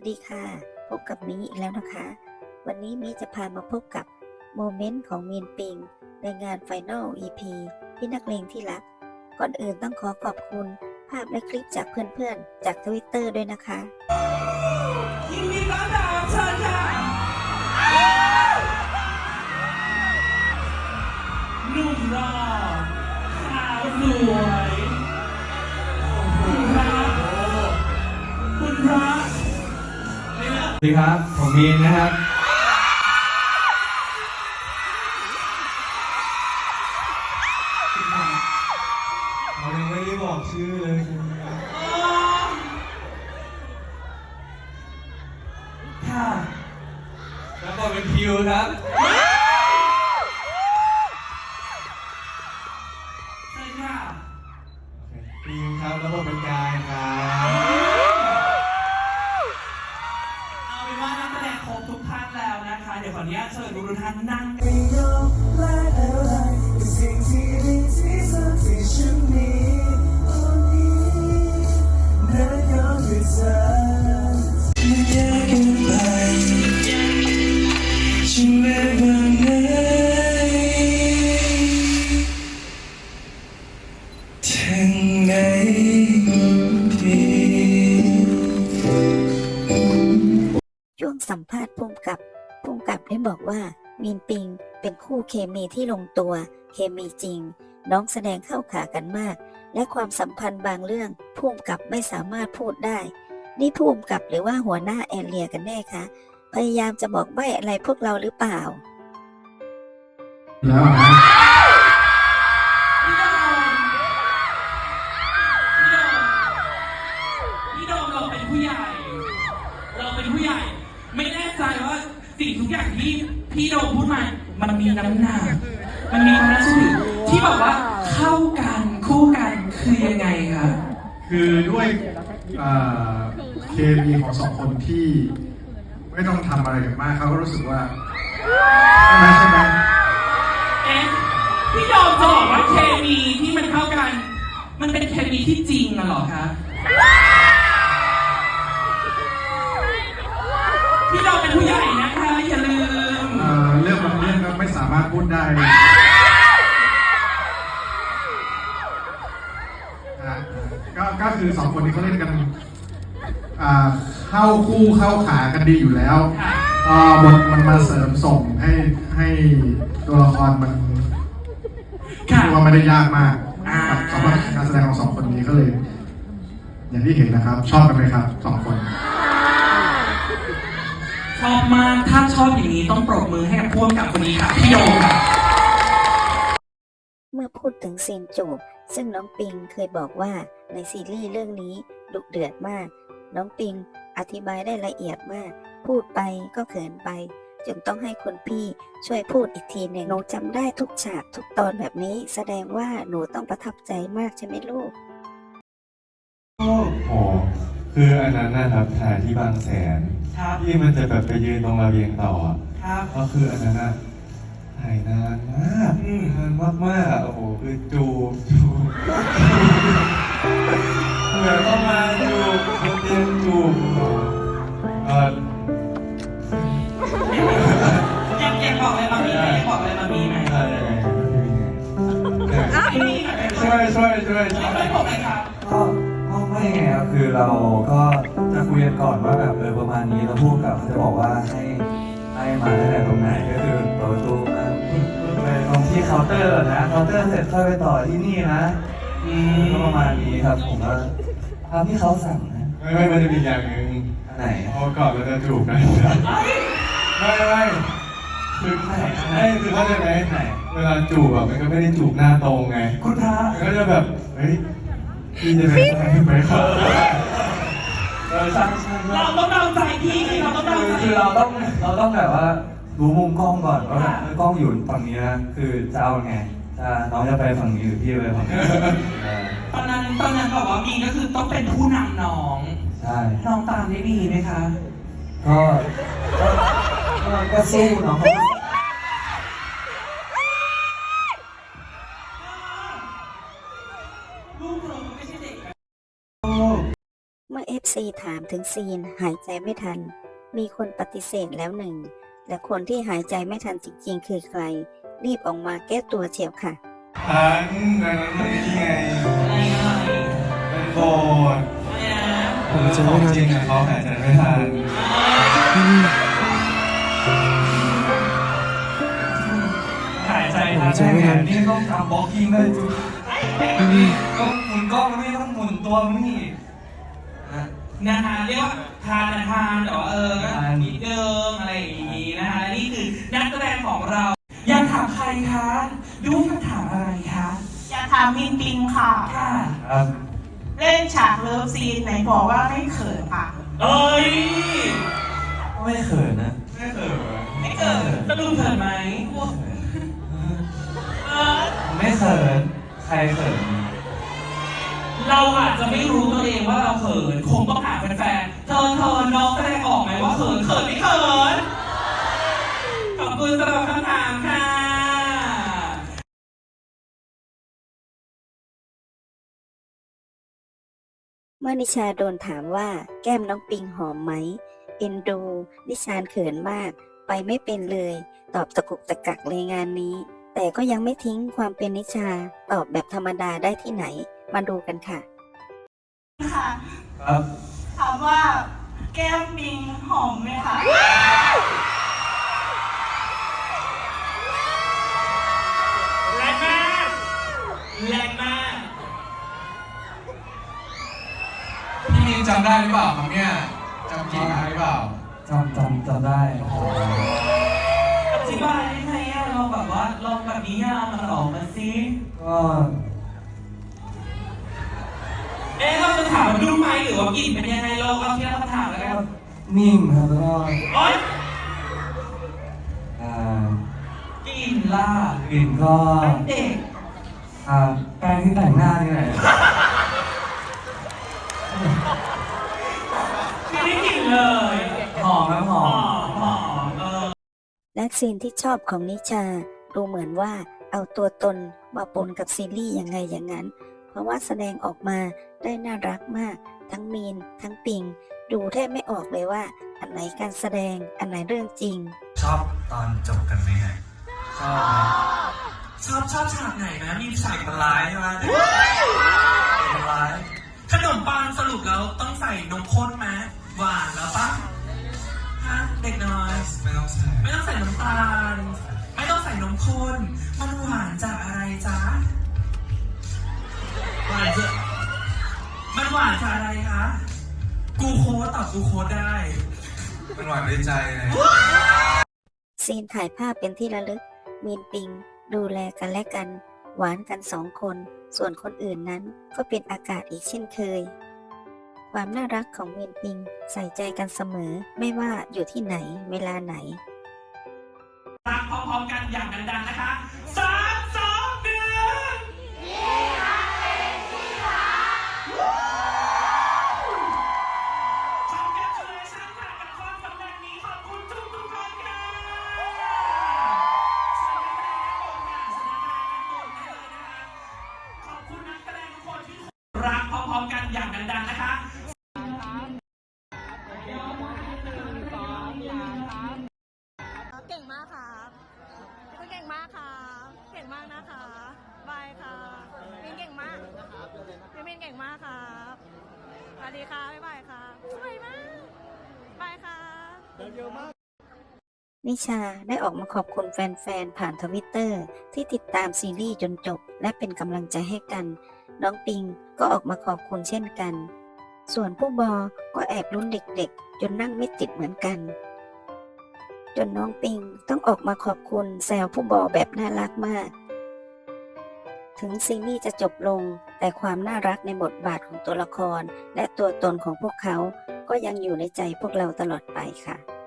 วัสดีค่ะ พบกับมีอีกแล้วนะคะ วันนี้มีจะพามาพบกับโมเมนต์ของมีนปิง ในงาน Final EP ที่นักเลงที่รัก ก่อนอื่นต้องขอขอบคุณภาพและคลิปจากเพื่อนๆ จากทวิตเตอร์ด้วยนะคะยินดีต้อนรับเชิญค่ะหนุ่มรอขาวสวย สวัสดีครับ ผมมีนนะครับเรายังไม่ได้บอกชื่อเลยใช่ไหมครับค่ะแล้วก็เป็นคิวครับ เดี๋ยวขออนุญาตเชิญทุกท่านนั่งถึงไหนดีช่วงสัมภาษณ์ภูมิกับ บได้บอกว่ามีนปิงเป็นคู่เคมีที่ลงตัว เคมีจริง น้องแสดงเข้าขากันมาก และความสัมพันธ์บางเรื่องภูมิกับไม่สามารถพูดได้ นี่ภูมิกับหรือว่าหัวหน้าแอนเลียกันแน่คะ พยายามจะบอกใบ้อะไรพวกเราหรือเปล่าแล้วนะพี่โดมพี่โดมเราเป็นผู้ใหญ่ เราเป็นผู้ใหญ่ ไม่แน่ใจว่า สิ่งทุกอย่างที่พี่โดมพูดมา มันมีน้ำหนักมันมีความน่าเชื่อถือที่บอกว่าเข้ากันคู่กันคือยังไงคะ คือด้วยเอ่อเคมีของสองคนที่ไม่ต้องทำอะไรกันมากเขาก็รู้สึกว่าใช่ไหมใช่ไหมเอ๊ะพี่โดมจะบอกว่าเคมีที่มันเข้ากัน มันเป็นเคมีที่จริงอะเหรอคะ พี่โดมเป็นผู้ใหญ่นะคะอย่าลืม เอ่อเรื่องบางเรื่องก็ไม่สามารถพูดได้นะก็ก็คือสองคนนี้เขาเล่นกันอ่าเข้าคู่เข้าขากันดีอยู่แล้วค่ะอ่าบทมันมาเสริมส่งให้ให้ตัวละครมันค่ะคือว่าไม่ได้ยากมากอ่าสำหรับการแสดงของสองคนนี้ก็เลย อย่างที่เห็นนะครับ ชอบกันไหมครับสองคน ชอบมาก ถ้าชอบอย่างนี้ต้องปรบมือให้กับพ่วงกับคนนี้ค่ะพี่โดมค่ะเมื่อพูดถึงซีนจูบซึ่งน้องปิงเคยบอกว่าในซีรีส์เรื่องนี้ดุเดือดมาก น้องปิงอธิบายได้ละเอียดมาก พูดไปก็เขินไปจนต้องให้คนพี่ช่วยพูดอีกทีหนึ่งหนูจำได้ทุกฉากทุกตอนแบบนี้ แสดงว่าหนูต้องประทับใจมากใช่ไหมลูก คืออันนั้นนะครับถ่ายที่บางแสน ครับ ที่มันจะแบบไปยืนตรงระเบียงต่ออะครับ ก็คืออันนั้นอะถ่ายนานมากอืม นานมากมากๆอะโอ้โหคือจูบจูบเหมือนเข้ามาจูบบนเตียงจูบเออยังยังบอกอะไรมามีไหมยังบอกอะไรมามีไหมอะไรยังไงช่วยช่วยช่วยช่วย ไม่บอกเลยครับก็ก็ ไม่ไงครับคือเราก็จะคุยกันก่อนว่าแบบเออประมาณนี้แล้วพูดกับเขาจะบอกว่าให้ให้มาตั้งแต่ตรงไหนก็คือเปิดประตูมาไปตรงที่เคาน์เตอร์ก่อนนะเคาน์เตอร์เสร็จค่อยไปต่อที่นี่นะอืก็มประมาณนี้ครับผมก็ทำที่เขาสั่งนะไม่ไม่มันจะมีอย่างหนึ่งอันไหนพอก่อนเราจะจูบกันไม่ไม่คือไม่คือเข้าใจไหมเวลาจูบแบบมันก็ไม่ได้จูบหน้าตรงไงคุณพระมันก็จะแบบเฮ้ย พี่จะไปไหมครับเออใช่ใช่ใช่เราต้องเดาใจพี่เราต้องเดาคือใจคือเราต้องเราต้องแบบว่ารู้มุมกล้องก่อนว่าแบบเออกล้องอยู่ฝั่งนี้นะคือจะเอาไงจะน้องจะไปฝั่งนี้หรือพี่ไปฝั่งนี้เออตอนนั้นตอนนั้นบอกว่ามีก็คือต้องเป็นผู้นำน้องใช่น้องตามได้ดีไหมคะก็ก็ก็สู้เนาะ ม่ใช่เด็กเมื่อ FC ถามถึงซีนหายใจไม่ทัน มีคนปฏิเสธแล้วหนึ่ง และคนที่หายใจไม่ทันจริงๆ คือใคร รีบออกมาแก้ตัวเฉียวค่ะอันนั้นมันนี่ไงอะไรอะไรเป็นโบสถ์อะไรนะผมจะไม่จริงอะเขาหายใจไม่ทันหายใจทันได้ไงนี่ต้องทำบล็อกกิ้งได้จุดต้องหมุนกล้องมันไม่ต้องหมุนตัวมัน นี่นะนะคะเรียกว่าทานนะทานแต่ว่าเออก็ทานนิดเดิมอะไรอย่างนี้นะคะและนี่คือนักแสดงของเรา อยากถามใครคะดูอยากถามอะไรคะอยากถามมินปิงค่ะค่ะครับเล่นฉากเลิฟซีนไหนบอกว่าไม่เขินค่ะเอ้ยไม่เขินนะไม่เขินไม่เกิดสรุปเกิดไหมเออไม่เขินใครเขิน เราอาจจะไม่รู้ตัวเองว่าเราเขินคงต้องถามแฟนๆเธอเธอน้องแสดงออกไหมว่าเขินเขินไม่เขินขอบคุณสำหรับคำถามค่ะเมื่อนิชาโดนถามว่าแก้มน้องปิงหอมไหม เอ็นดู นิชาเขินมาก ไปไม่เป็นเลย ตอบตะกุกตะกักเลยงานนี้ แต่ก็ยังไม่ทิ้งความเป็นนิชา ตอบแบบธรรมดาได้ที่ไหน มาดูกันค่ะ ค่ะ ครับถามว่าแก้มปิงหอมไหมคะแรงมากแรงมากพี่มีนจำได้หรือเปล่าครับเนี่ยจำกี่ได้หรือเปล่าจำจำจำได้อธิบายได้ไหมอะลองแบบว่าลองแบบนิยามมันออกมาสิก็ เอ๊ะเราจะถามมันรุ่นไหมหรือว่ากลิ่นเป็นยังไงเราเอาที่เราถามแล้วกันนิ่มครับแล้วก็โอ๊ยอ่ากลิ่นล่ะกลิ่นก็ตั้งเด็กอ่าแป้งที่แต่งหน้านี่แหละไม่ได้กลิ่นเลยหอมครับหอหอมมหอมเออและซีนที่ชอบของนิชาดูเหมือนว่าเอาตัวตนมาปนกับซีรีส์ยังไงอย่างนั้นเพ ราะว่าแสดงออกมาได้น่ารักมาก ทั้งมีน ทั้งปิง ดูแทบไม่ออกเลยว่า อันไหนการแสดงอันไหนเรื่องจริง ชอบตอนจบกันไหมฮะชอบไหมชอบชอบฉากไหนนะมีฉากมันร้ายใช่ไหมมันร้ายขนมปังสรุปแล้วต้องใส่นมข้นไหมหวานแล้วปะฮะเด็กน้อยไม่ต้องใส่ไม่ต้องใส่น้ำตาล ไม่ต้องใส่นมข้นมันหวานจากอะไรจ๊ะ หวานจากมันหวานจากอะไรคะ กูโค้ดต่อกูโค้ดได้ มันหวานในใจไงซีนถ่ายภาพเป็นที่ระลึก มีนปิง ดูแลกันและกัน หวานกันสองคน ส่วนคนอื่นนั้นก็เป็นอากาศอีกเช่นเคย ความน่ารักของมีนปิงใส่ใจกันเสมอ ไม่ว่าอยู่ที่ไหนเวลาไหน รักพร้อมๆกันอย่างดังๆนะคะ วัสดีค่ะ บ๊ายบายค่ะ สวยมากบายค่ะนิชาได้ออกมาขอบคุณแฟนๆ ผ่านทวิตเตอร์ที่ติดตามซีรีส์จนจบ และเป็นกำลังใจให้กัน น้องปิงก็ออกมาขอบคุณเช่นกัน ส่วนผู้บอก็แอบลุ้นเด็กๆ จนนั่งไม่ติดเหมือนกัน จนน้องปิงต้องออกมาขอบคุณแซวผู้บอแบบน่ารักมาก ถึงซีรีส์จะจบลง แต่ความน่ารักในบทบาทของตัวละคร และตัวตนของพวกเขา ก็ยังอยู่ในใจพวกเราตลอดไปค่ะ